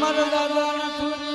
મારા દાદા નથી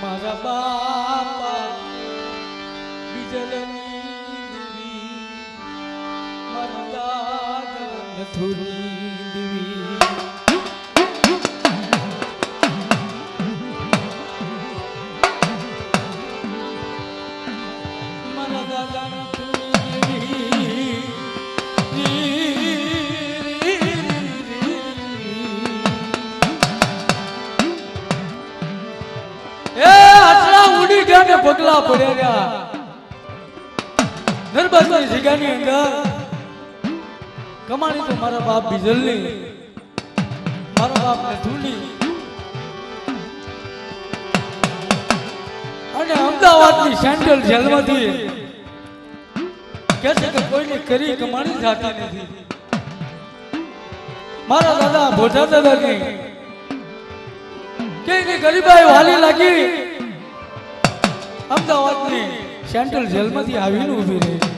મારા બાપા બીજલની મારા દાદા નથુની ઉડી ગયા ને પગલા પડ્યા રહ્યા નર્મદની જગ્યાની અંદર કમાણી તો મારા બાપ બીજલની, મારા બાપ ને ધૂની અને અમદાવાદની સેન્ટ્રલ જેલમાંથી કે છે કે કોઈની કરી કમાણી થતી નથી. મારા દાદા ભોજા દાદા કે કે ગરીબાઈ વાલી લાગી અમદાવાદની સેન્ટ્રલ જેલમાંથી આવીને ઊભી રહી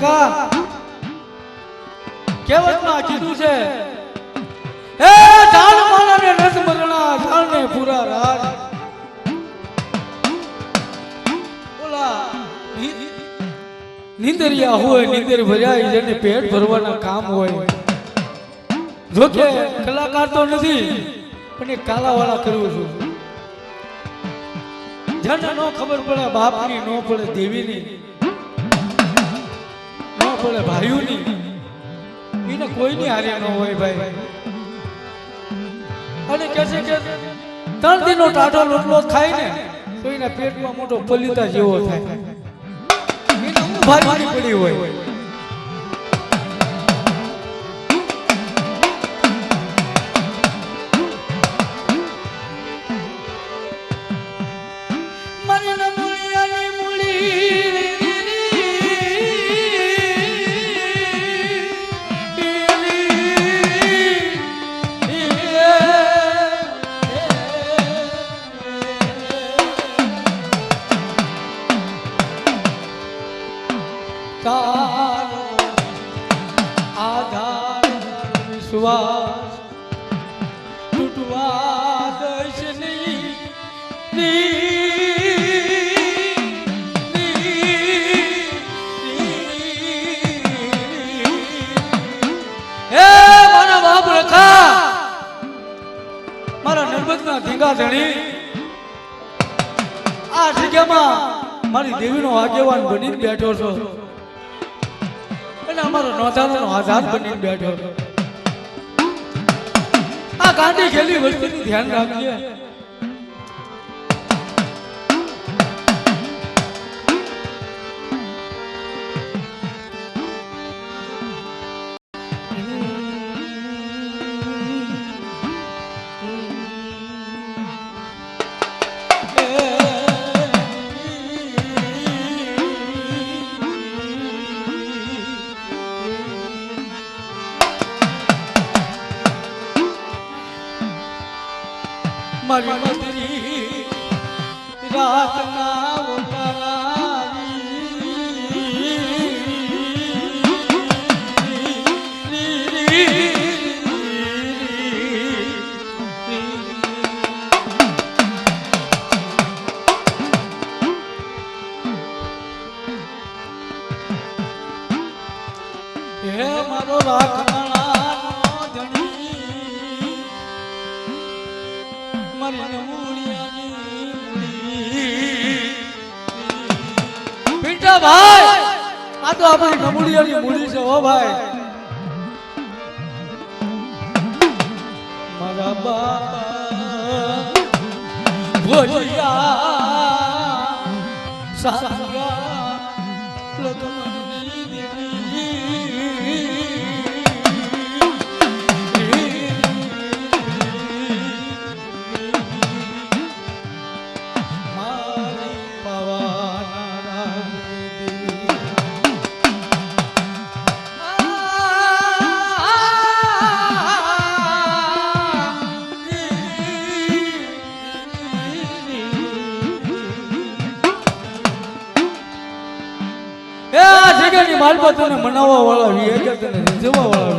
કાકા? કહેવતમાં કીધું છે? એ જાણ માનાને રસ મરણા જાણને પૂરા રાજ. ઓલા નીંદરિયા હોય, નીંદર ભર્યા, જેને પેટ ભરવાના કામ હોય. જોકે કલાકાર તો નથી, પણ એ કાલાવાળા કરું છું. જેને નો ખબર પડે, બાપની નો પડે, દેવીની. નો પડે, ભાઈઓની. એને કોઈની હારે ન હોય ભાઈ. અને કે છે કે ત્રણ દિનનો ટાઢો રોટલો ખાય ને, તો એના પેટમાં મોટો પલિતા જેવો થાય. ભારી પડી હોય. વાતાવરણ આઝાદ બનીને બેઠો. આ ગાંધી ખેલી વસ્તુનું ધ્યાન રાખજે. નમૂડિયાની મૂડી છે હો ભાઈ. મારા બાપા ભોજિયા સાંગા લગમની તને મનાવવા વાળા વી ગયા તને રીઝવવા વાળા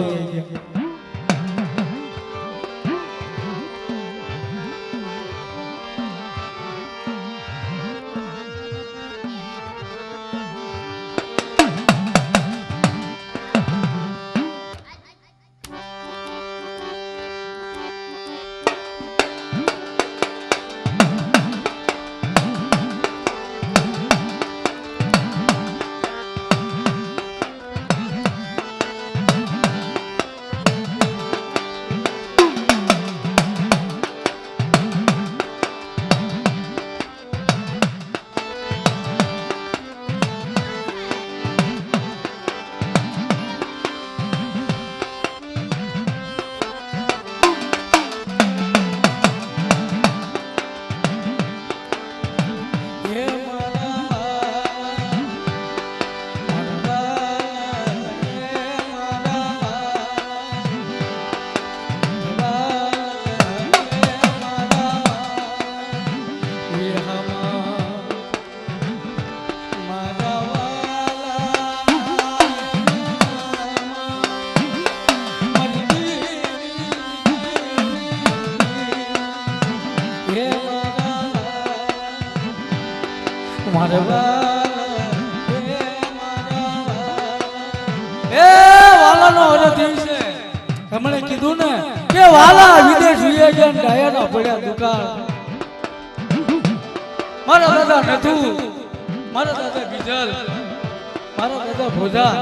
હરે દિવસે એમણે કીધું ને કે વાલા વિદેશ વિયે ગયા ને ડાયાના પડ્યા દુકાળ મારા દાદા નથુ. મારા દાદા બીજલ. મારા દાદા ભોજા.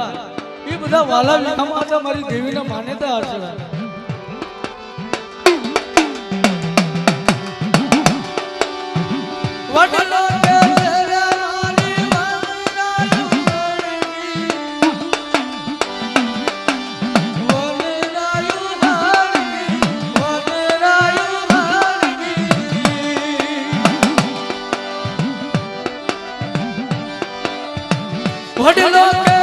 એ બધા વાલા વિખામાં મારી દેવીના માન્યતા હશે વડલો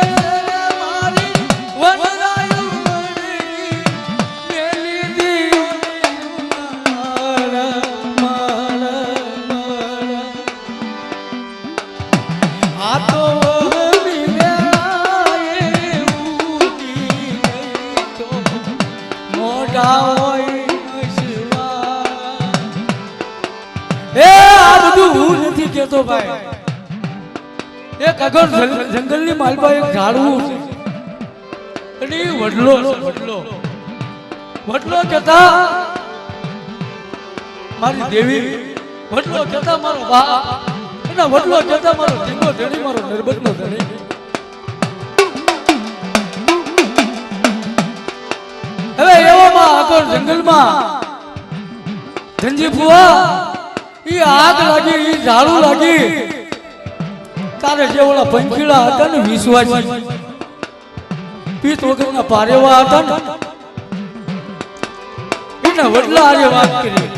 જંગ- જંગલની માલપા એક ઝાડવું છે. અને એ વડલો વડલો. વડલો કેતા મારી દેવી વડલો કેતા મારો બા એના વડલો કેતા મારો ધીંગો ધણી મારો નરબતનો ધણી. હવે એવામાં આગળ જંગલમાં ધનજી ફુવા એ આગ લાગી એ ઝાડુ લાગી. તારે જે ઓલા પંખીડા હતા ને વિશ્વાસી. પીત વગરના પારેવા હતા ને. એના વડલા આજે વાત કરી.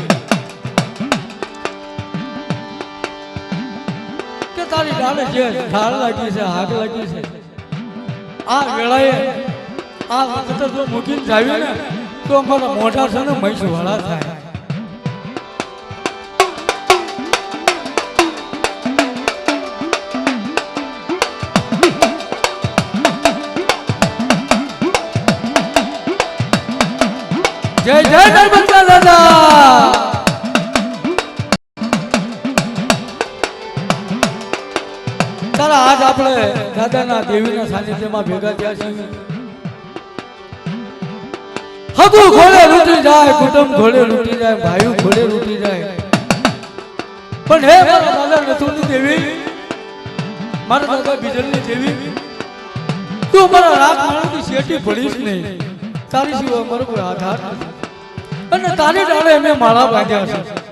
કે તારી ડાળે જે ઢાળ લાગી છે આગ લાગી છે. આ વેળાએ આ વખતે જો મૂકીને જાવી ને તો અમારા મોઢા છે ને મહીસ વાળા થાય. દાદાના દેવીના સાનિધ્યમાં ભેગા થયા છીએ હગુ ઘોડે લૂટી જાય કુટુંબ ઘોડે લૂટી જાય ભાઈઓ ઘોડે લૂટી જાય. પણ હે મારા દાદા નથુની દેવી મારા દાદા બીજલની દેવી તું મારા રાત માણસની શેટી પડીશ નહીં. તારી સિવાય મારો કોઈ આધાર અને તારી ડાળે મેં માળા બાંધ્યા છે.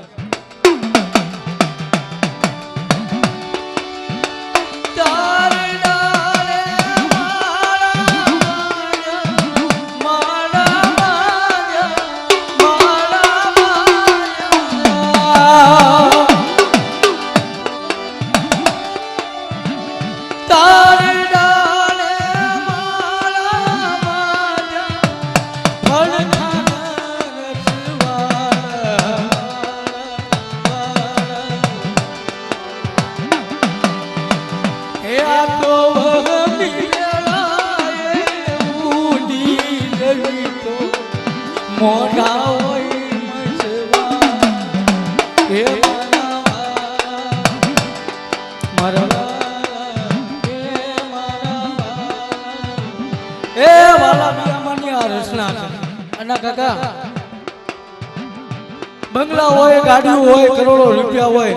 અને કાકા બંગલા હોય ગાડી હોય કરોડો રૂપિયા હોય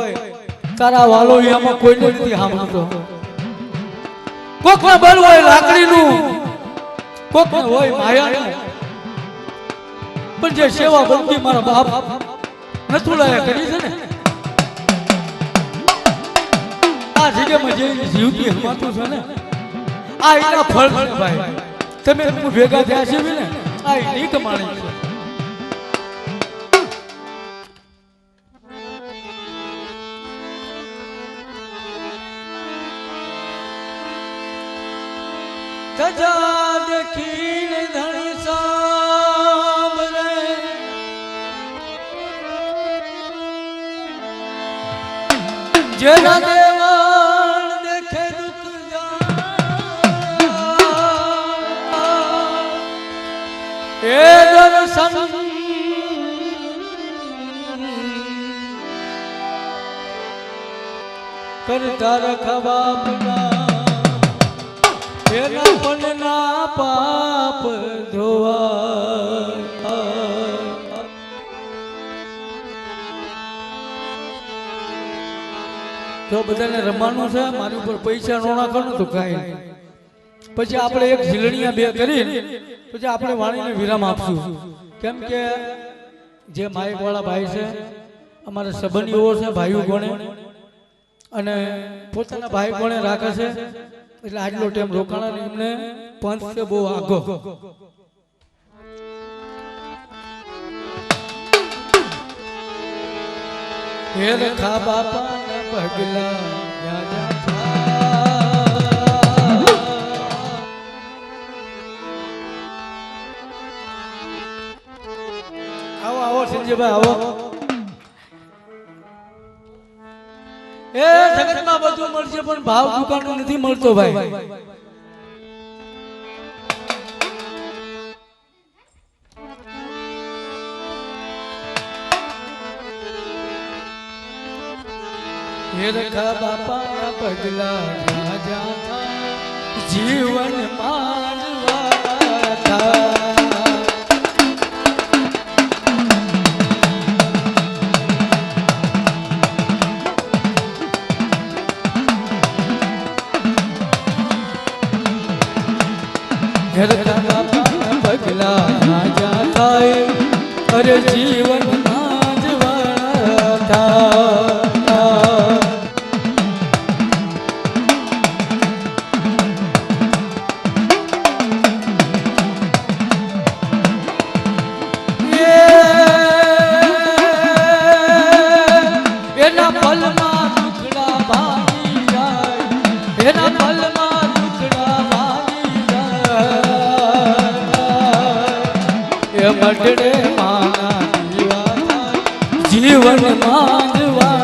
તારા વાલો એમાં કોઈને નથી સાંભળતો કોક બળ હોય લાકડીનું કોક હોય માયાનું પણ જે સેવા ભક્તિ મારા બાપ નથુલાએ કરી છે ને, આ જગ્યામાં જે જીવતી હમાતું છે ને, આ એના ફળ ભાઈ. તમે ભેગા થયા છે ને, આ એની કમાણી છે. કરતા રખવા એના પણ ના પાપ ધોવા જો બધાને રમવાનું છે, મારી ઉપર પૈસા નો નાખો ને તો કાંઈ પછી આપણે એક ઝીલણીયા બે કરી પછી આપણે વાણીને વિરામ આપશું. કેમ કે જે માઇકવાળા ભાઈ છે, અમારા સંબંધીઓ છે, ભાઈઓ ગણે, અને પોતાના ભાઈ ગણે રાખે છે, એટલે આટલો ટાઈમ રોકાણા એમને પંચ છે બહુ આગો હે રખા બાપા પગલા આવો આવો સંજયભાઈ આવો. એ જગતમાં બધું મળશે, પણ ભાવ દુકાનો નથી મળતો ભાઈ. હે રખા બાપા પગલા રાજા જીવન માનવા થાય. મંડળે માના જીવન માંગવા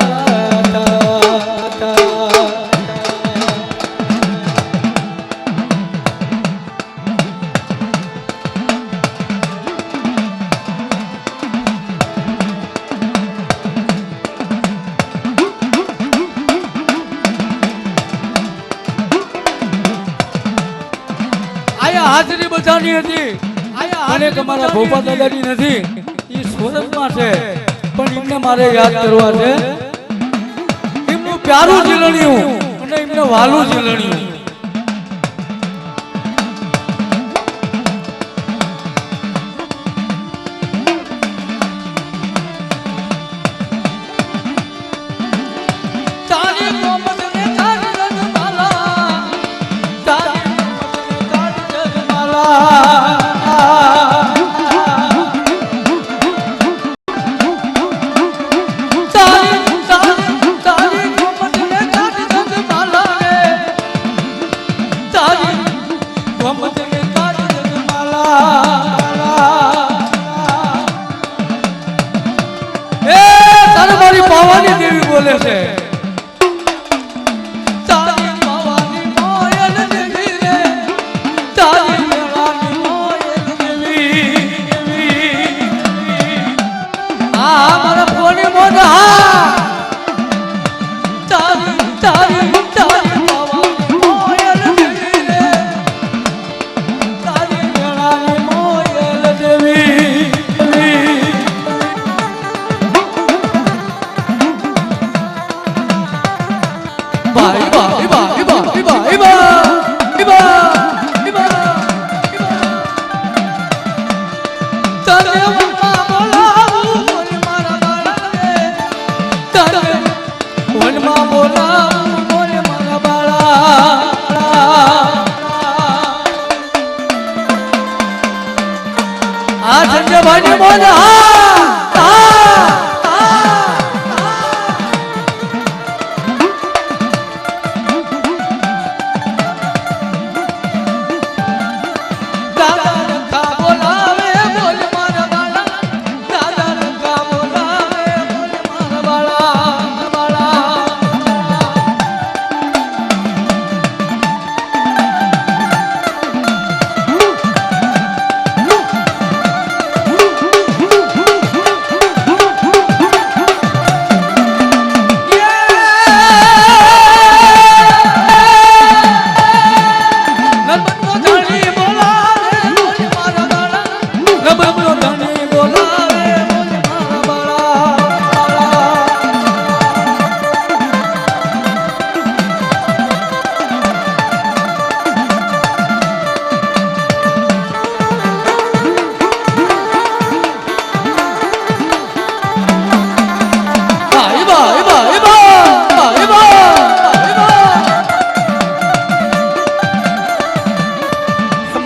હાજરી બધાની હતી સ્થાનક અમારા ભોપાલ દાદાજી નથી, એ સુરતમાં છે. પણ એમને મારે યાદ કરવા છે. એમનું પ્યારું જીલણ્યું અને એમને વાલું જીલણ્યું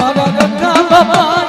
મારા ગંગા બાપા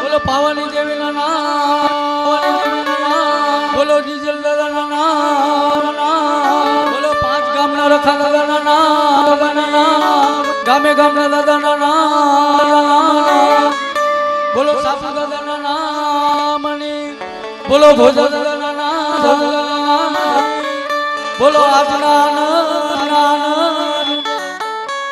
બોલો પાવાની નામ બોલો નામ બોલો પાંચ ગામના રખા નામ ગામે ગામના નામ બોલો સાપુ દાદા અને બોલો ભોજા નામ બોલો આજના